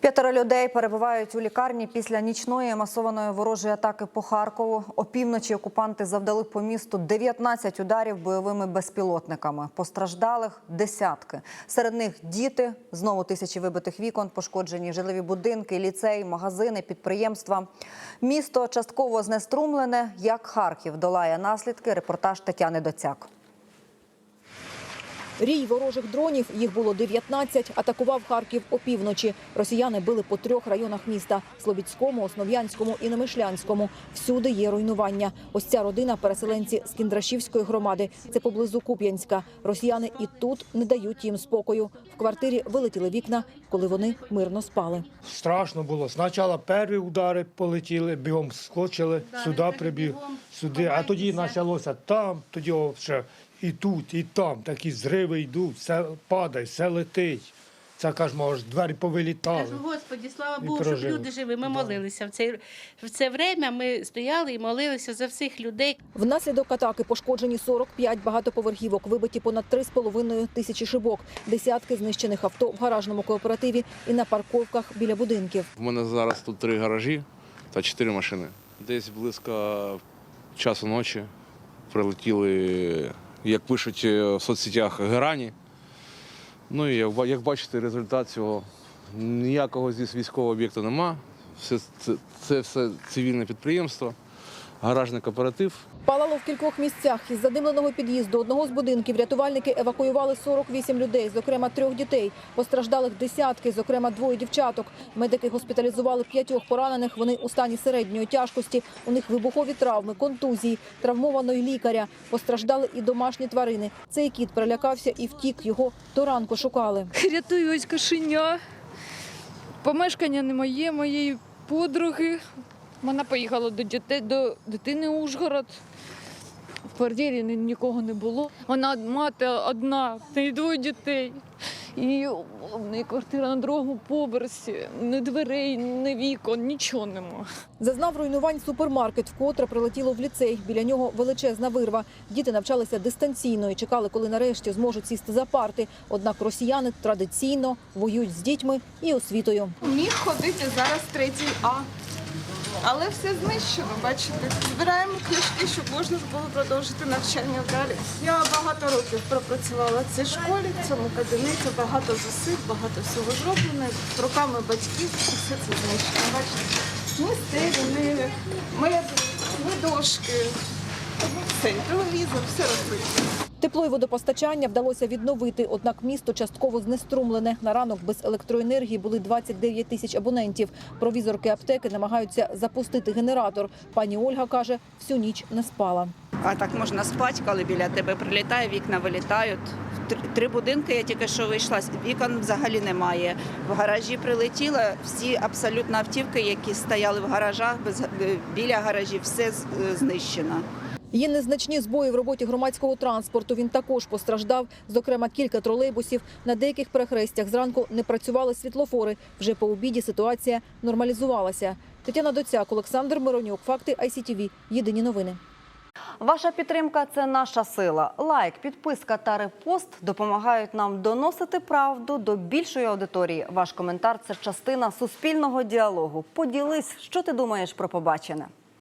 П'ятеро людей перебувають у лікарні після нічної масованої ворожої атаки по Харкову. Опівночі окупанти завдали по місту 19 ударів бойовими безпілотниками. Постраждалих десятки. Серед них діти, знову тисячі вибитих вікон, пошкоджені жилові будинки, ліцей, магазини, підприємства. Місто частково знеструмлене. Як Харків долає наслідки. Репортаж Тетяни Доцяк. Рій ворожих дронів, їх було 19, атакував Харків опівночі. Росіяни били по трьох районах міста – Слобідському, Основ'янському і Немишлянському. Всюди є руйнування. Ось ця родина – переселенці з Кіндрашівської громади. Це поблизу Куп'янська. Росіяни і тут не дають їм спокою. В квартирі вилетіли вікна, коли вони мирно спали. Страшно було. Спочатку перші удари полетіли, бігом скочили, сюди прибіг, сюди. А тоді почалося там, тоді ще і тут, і там. Такі зриви йдуть, все падає, все летить. Це кажемо, аж двері повилітали. Кажу, Господі, слава Богу, щоб прожили. люди живі. Ми Да. молилися. В це, в це время ми стояли і молилися за всіх людей. Внаслідок атаки пошкоджені 45 багатоповерхівок, вибиті понад 3,5 тисячі шибок, десятки знищених авто в гаражному кооперативі і на парковках біля будинків. У мене зараз тут три гаражі та чотири машини. Десь близько часу ночі прилетіли, як пишуть е, в соцсетях, герані. Ну і як бачите, результат цього ніякого здесь військового об'єкту нема. Все, це, це все цивільне підприємство, гаражний кооператив. Палало в кількох місцях. Із задимленого під'їзду одного з будинків рятувальники евакуювали 48 людей, зокрема трьох дітей. Постраждалих десятки, зокрема двоє дівчаток. Медики госпіталізували п'ятьох поранених. Вони у стані середньої тяжкості. У них вибухові травми, контузії, травмованої лікаря. Постраждали і домашні тварини. Цей кіт перелякався і втік. Його до ранку шукали. Рятую ось кошеня. Помешкання не моє, моєї подруги. Вона поїхала до дітей, до дитини Ужгород. В квартирі нікого не було. Вона мати одна, в неї двоє дітей. І в неї квартира на другому поверсі, ні дверей, ні вікон, нічого нема. Зазнав руйнувань супермаркет, вкотре прилетіло в ліцей. Біля нього величезна вирва. Діти навчалися дистанційно і чекали, коли нарешті зможуть сісти за парти. Однак росіяни традиційно воюють з дітьми і освітою. Міг ходити зараз третій А. Але все знищено, бачите. Збираємо книжки, щоб можна було продовжити навчання далі. Я багато років пропрацювала в цій школі, в цьому кабінеті, багато зусиль, багато всього зроблено. Руками батьків і все це знищено. Бачите, ні стелі, ні ні дошки. Все, телевізор, все розбито. Тепло і водопостачання вдалося відновити, однак місто частково знеструмлене. На ранок без електроенергії були 29 тисяч абонентів. Провізорки аптеки намагаються запустити генератор. Пані Ольга каже, всю ніч не спала. А так можна спати, коли біля тебе прилітає, вікна вилітають. Три, будинки я тільки що вийшла, вікон взагалі немає. В гаражі прилетіло всі абсолютно автівки, які стояли в гаражах, е, біля гаражів, все е, знищено. Є незначні збої в роботі громадського транспорту. Він також постраждав. Зокрема, кілька тролейбусів. На деяких перехрестях зранку не працювали світлофори. Вже по обіді ситуація нормалізувалася. Тетяна Доцяк, Олександр Миронюк. Факти ICTV. Єдині новини. Ваша підтримка це наша сила. Лайк, підписка та репост допомагають нам доносити правду до більшої аудиторії. Ваш коментар це частина суспільного діалогу. Поділись, що ти думаєш про побачене.